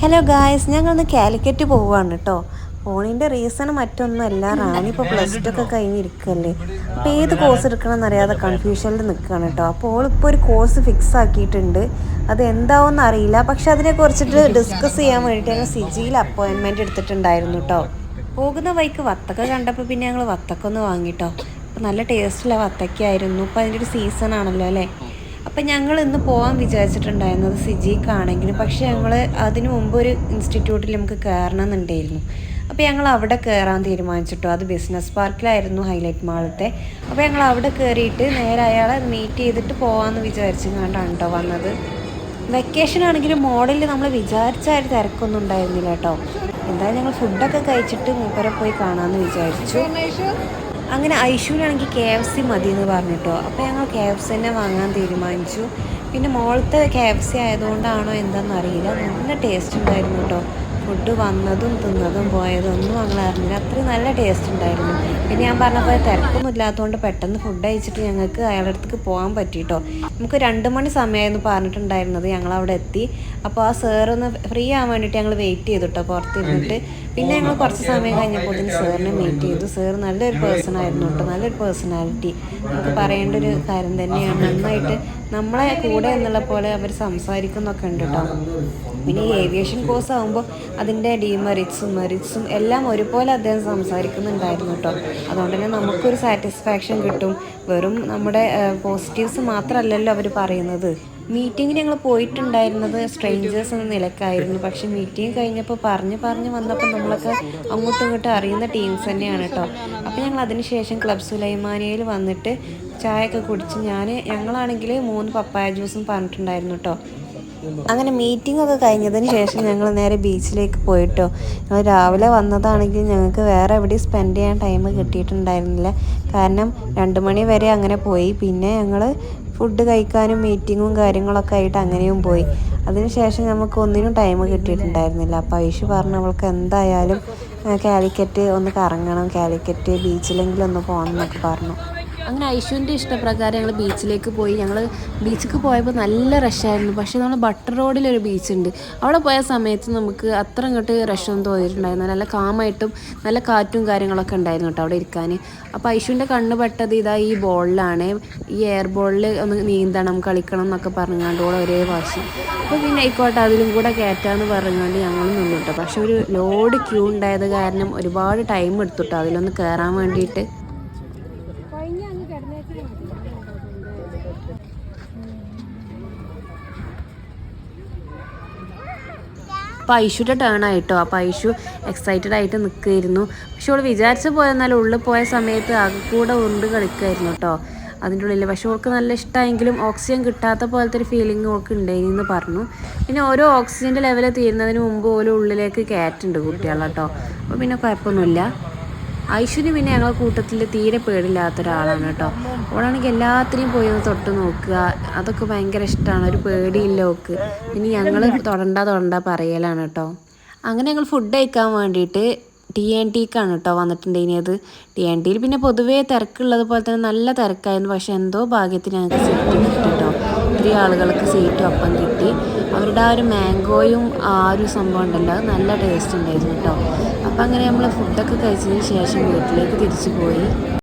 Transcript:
Hello guys ഞങ്ങളൊന്ന് കാലിക്കറ്റ് പോവുകയാണ് കേട്ടോ പോണിന്റെ റീസൺ മറ്റൊന്നുമല്ല റാണി ഇപ്പോൾ പ്ലസ് ടു ഒക്കെ കഴിഞ്ഞിരിക്കല്ലേ അപ്പോൾ ഏത് കോഴ്സ് എടുക്കണമെന്ന് അറിയാതെ കൺഫ്യൂഷനിൽ നിൽക്കുകയാണ് കേട്ടോ അപ്പോൾ ഇപ്പോൾ ഒരു കോഴ്സ് ഫിക്സ് ആക്കിയിട്ടുണ്ട്. അത് എന്താവും അറിയില്ല. പക്ഷെ അതിനെ കുറിച്ചിട്ട് ഡിസ്കസ് ചെയ്യാൻ വേണ്ടിയിട്ട് ഞങ്ങൾ സിജിയിൽ അപ്പോയിൻമെന്റ് എടുത്തിട്ടുണ്ടായിരുന്നു കേട്ടോ പോകുന്ന വഴിക്ക് വത്തക്ക കണ്ടപ്പോൾ പിന്നെ ഞങ്ങൾ വത്തക്ക ഒന്ന് വാങ്ങിട്ടോ അപ്പോൾ നല്ല ടേസ്റ്റുള്ള വത്തക്കയായിരുന്നു ഇപ്പോൾ അതിന്റെ ഒരു സീസൺ ആണല്ലോ അല്ലേ? അപ്പം ഞങ്ങൾ ഇന്ന് പോകാൻ വിചാരിച്ചിട്ടുണ്ടായിരുന്നത് സിജിക്കാണെങ്കിലും പക്ഷേ ഞങ്ങൾ അതിനു മുമ്പ് ഒരു ഇൻസ്റ്റിറ്റ്യൂട്ടിൽ നമുക്ക് കയറണം എന്നുണ്ടായിരുന്നു അപ്പോൾ ഞങ്ങൾ അവിടെ കയറാൻ തീരുമാനിച്ചിട്ടോ. അത് ബിസിനസ് പാർക്കിലായിരുന്നു ഹൈലൈറ്റ് മാളത്തെ അപ്പോൾ ഞങ്ങൾ അവിടെ കയറിയിട്ട് നേരെ അയാളെ മീറ്റ് ചെയ്തിട്ട് പോകാമെന്ന് വിചാരിച്ചു കണ്ടാണ് കേട്ടോ വന്നത്. വെക്കേഷൻ ആണെങ്കിലും മോഡലിൽ നമ്മൾ വിചാരിച്ച ഒരു തിരക്കൊന്നും ഉണ്ടായിരുന്നില്ല കേട്ടോ എന്തായാലും ഞങ്ങൾ ഫുഡൊക്കെ കഴിച്ചിട്ട് മൂപ്പരെ പോയി കാണാമെന്ന് വിചാരിച്ചു. അങ്ങനെ ഐഷുവിനാണെങ്കിൽ കെ എഫ് സി മതി എന്ന് പറഞ്ഞിട്ടോ അപ്പോൾ ഞങ്ങൾ കെ എഫ് സി തന്നെ വാങ്ങാൻ തീരുമാനിച്ചു. പിന്നെ മോളത്തെ കെ എഫ് സി ആയതുകൊണ്ടാണോ എന്താണെന്ന് അറിയില്ല നല്ല ടേസ്റ്റ് ഉണ്ടായിരുന്നു കേട്ടോ. ഫുഡ് വന്നതും തിന്നതും പോയതും ഒന്നും ഞങ്ങൾ അറിഞ്ഞില്ല. അത്രയും നല്ല ടേസ്റ്റ് ഉണ്ടായിരുന്നു. പിന്നെ ഞാൻ പറഞ്ഞ പോലെ തിരക്കൊന്നും ഇല്ലാത്തതുകൊണ്ട് പെട്ടെന്ന് ഫുഡ് അയച്ചിട്ട് ഞങ്ങൾക്ക് അയാളുടെ അടുത്തേക്ക് പോകാൻ പറ്റിയിട്ടോ നമുക്ക് രണ്ട് മണി സമയമായിരുന്നു പറഞ്ഞിട്ടുണ്ടായിരുന്നത് ഞങ്ങൾ അവിടെ എത്തി. അപ്പോൾ ആ സാറൊന്ന് ഫ്രീ ആവാൻ വേണ്ടിയിട്ട് ഞങ്ങൾ വെയിറ്റ് ചെയ്തു കേട്ടോ പുറത്തിരുന്നിട്ട്. പിന്നെ ഞങ്ങൾ കുറച്ച് സമയം കഴിഞ്ഞപ്പോൾ തന്നെ സാറിനെ മീറ്റ് ചെയ്തു. സാർ നല്ലൊരു പേഴ്സൺ ആയിരുന്നു കേട്ടോ. നല്ലൊരു പേഴ്സണാലിറ്റി നമുക്ക് പറയേണ്ട ഒരു കാര്യം തന്നെയാണ്. നന്നായിട്ട് നമ്മളെ കൂടെ എന്നുള്ള പോലെ അവർ സംസാരിക്കുന്നൊക്കെ ഉണ്ട് കേട്ടോ. പിന്നെ ഏവിയേഷൻ കോഴ്സ് ആകുമ്പോൾ അതിന്റെ ഡീമെറിറ്റ്സും മെറിറ്റ്സും എല്ലാം ഒരുപോലെ അദ്ദേഹം സംസാരിക്കുന്നുണ്ടായിരുന്നു കേട്ടോ. അതുകൊണ്ട് തന്നെ നമുക്കൊരു സാറ്റിസ്ഫാക്ഷൻ കിട്ടും. വെറും നമ്മുടെ പോസിറ്റീവ്സ് മാത്രമല്ലല്ലോ അവർ പറയുന്നത്. മീറ്റിങ്ങിന് ഞങ്ങൾ പോയിട്ടുണ്ടായിരുന്നത് സ്ട്രേഞ്ചേഴ്സ് എന്ന നിലക്കായിരുന്നു. പക്ഷെ മീറ്റിംഗ് കഴിഞ്ഞപ്പോൾ പറഞ്ഞ് പറഞ്ഞ് വന്നപ്പോൾ നമ്മളൊക്കെ അങ്ങോട്ടും ഇങ്ങോട്ടും അറിയുന്ന ടീംസ് തന്നെയാണ് കേട്ടോ. അപ്പോൾ ഞങ്ങൾ അതിനുശേഷം ക്ലബ് സുലൈമാനിയയിൽ വന്നിട്ട് ചായയൊക്കെ കുടിച്ച് ഞാൻ ഞങ്ങളാണെങ്കിൽ മൂന്ന് പപ്പായ ജ്യൂസും പറഞ്ഞിട്ടുണ്ടായിരുന്നു കേട്ടോ. അങ്ങനെ മീറ്റിംഗ് ഒക്കെ കഴിഞ്ഞതിന് ശേഷം ഞങ്ങൾ നേരെ ബീച്ചിലേക്ക് പോയിട്ടോ. ഞങ്ങൾ രാവിലെ വന്നതാണെങ്കിൽ ഞങ്ങൾക്ക് വേറെ എവിടെയും സ്പെൻഡ് ചെയ്യാൻ ടൈം കിട്ടിയിട്ടുണ്ടായിരുന്നില്ല. കാരണം രണ്ട് മണി വരെ അങ്ങനെ പോയി. പിന്നെ ഞങ്ങൾ ഫുഡ് കഴിക്കാനും മീറ്റിങ്ങും കാര്യങ്ങളൊക്കെ ആയിട്ട് അങ്ങനെയും പോയി. അതിനുശേഷം നമുക്ക് ഒന്നിനും ടൈം കിട്ടിയിട്ടുണ്ടായിരുന്നില്ല. അപ്പോൾ ഐഷു പറഞ്ഞു അവൾക്ക് എന്തായാലും കാലിക്കറ്റ് ഒന്ന് കറങ്ങണം. കാലിക്കറ്റ് ബീച്ചിലെങ്കിലും ഒന്ന് പോകണം എന്നൊക്കെ പറഞ്ഞു. അങ്ങനെ ഐശുവിന്റെ ഇഷ്ടപ്രകാരം ഞങ്ങൾ ബീച്ചിലേക്ക് പോയി. ഞങ്ങൾ ബീച്ചിലേക്ക് പോയപ്പോൾ നല്ല റഷായിരുന്നു പക്ഷേ നമ്മൾ ബട്ടർ റോഡിലൊരു ബീച്ചുണ്ട്. അവിടെ പോയ സമയത്ത് നമുക്ക് അത്ര അങ്ങോട്ട് റഷൊന്നും തോന്നിയിട്ടുണ്ടായിരുന്നു നല്ല കാമായിട്ടും നല്ല കാറ്റും കാര്യങ്ങളൊക്കെ ഉണ്ടായിരുന്നു കേട്ടോ അവിടെ ഇരിക്കാൻ. അപ്പോൾ ഐശുവിന്റെ കണ്ണ് പെട്ടത് ഇതാ ഈ ബോളിലാണ്. ഈ എയർ ബോളിൽ ഒന്ന് നീന്തണം കളിക്കണം എന്നൊക്കെ പറഞ്ഞുകൊണ്ട് ഓളെ ഒരേ വാശി. അപ്പോൾ പിന്നെ ആയിക്കോട്ടെ അതിലും കൂടെ കയറ്റാമെന്ന് പറഞ്ഞുകൊണ്ട് ഞങ്ങൾ നിന്നു പക്ഷെ ഒരു ലോഡ് ക്യൂ ഉണ്ടായത് കാരണം ഒരുപാട് ടൈം എടുത്തുട്ടോ അതിലൊന്ന് കയറാൻ വേണ്ടിയിട്ട്. അപ്പോൾ ഐഷുയുടെ ടേൺ ആയിട്ടോ? അപ്പോൾ ഐഷു എക്സൈറ്റഡ് ആയിട്ട് നിൽക്കുമായിരുന്നു പക്ഷെ അവൾ വിചാരിച്ച പോയെന്നാൽ ഉള്ളിൽ പോയ സമയത്ത് ആകെ കൂടെ ഉരുണ്ട് കളിക്കുമായിരുന്നു കേട്ടോ. അതിന്റെ ഉള്ളിൽ പക്ഷെ അവൾക്ക് നല്ല ഇഷ്ടമായെങ്കിലും ഓക്സിജൻ കിട്ടാത്ത പോലത്തെ ഒരു ഫീലിംഗ് അവൾക്ക് ഉണ്ടായിരുന്നു പറഞ്ഞു. പിന്നെ ഓരോ ഓക്സിജന്റെ ലെവൽ തീരുന്നതിന് മുമ്പ് ഓരോ ഉള്ളിലേക്ക് കയറ്റുണ്ട് കുട്ടികളെ കേട്ടോ അപ്പോൾ പിന്നെ കുഴപ്പമൊന്നുമില്ല. ഐശ്വര്യ പിന്നെ ഞങ്ങളെ കൂട്ടത്തിൽ തീരെ പേടില്ലാത്ത ഒരാളാണ് കേട്ടോ. അവളാണെങ്കിൽ എല്ലാത്തിനെയും പോയി ഒന്ന് തൊട്ട് നോക്കുക. അതൊക്കെ ഭയങ്കര ഇഷ്ടമാണ് ഒരു പേടിയില്ല ഓക്ക്. ഇനി ഞങ്ങൾ തൊടണ്ട തൊടണ്ട പറയലാണ് കേട്ടോ. അങ്ങനെ ഞങ്ങൾ ഫുഡ് കഴിക്കാൻ വേണ്ടിയിട്ട് ടി എൻ ടിക്കാണ് കേട്ടോ വന്നിട്ടുണ്ടായിരുന്നത് ടി എൻ ടിയിൽ പിന്നെ പൊതുവേ തിരക്കുള്ളത് പോലെ തന്നെ നല്ല തിരക്കായിരുന്നു. പക്ഷേ എന്തോ ഭാഗ്യത്തിന് ഞങ്ങൾക്ക് സീറ്റ് കിട്ടി കേട്ടോ. ഒത്തിരി ആളുകൾക്ക് സീറ്റും ഒപ്പം കിട്ടി. അവരുടെ ആ ഒരു മാംഗോയും ആ ഒരു സംഭവം ഉണ്ടല്ലോ അത് നല്ല ടേസ്റ്റ് ഉണ്ടായിരുന്നു കേട്ടോ. അപ്പം അങ്ങനെ നമ്മൾ ഫുഡൊക്കെ കഴിച്ചതിന് ശേഷം വീട്ടിലേക്ക് തിരിച്ചു പോയി.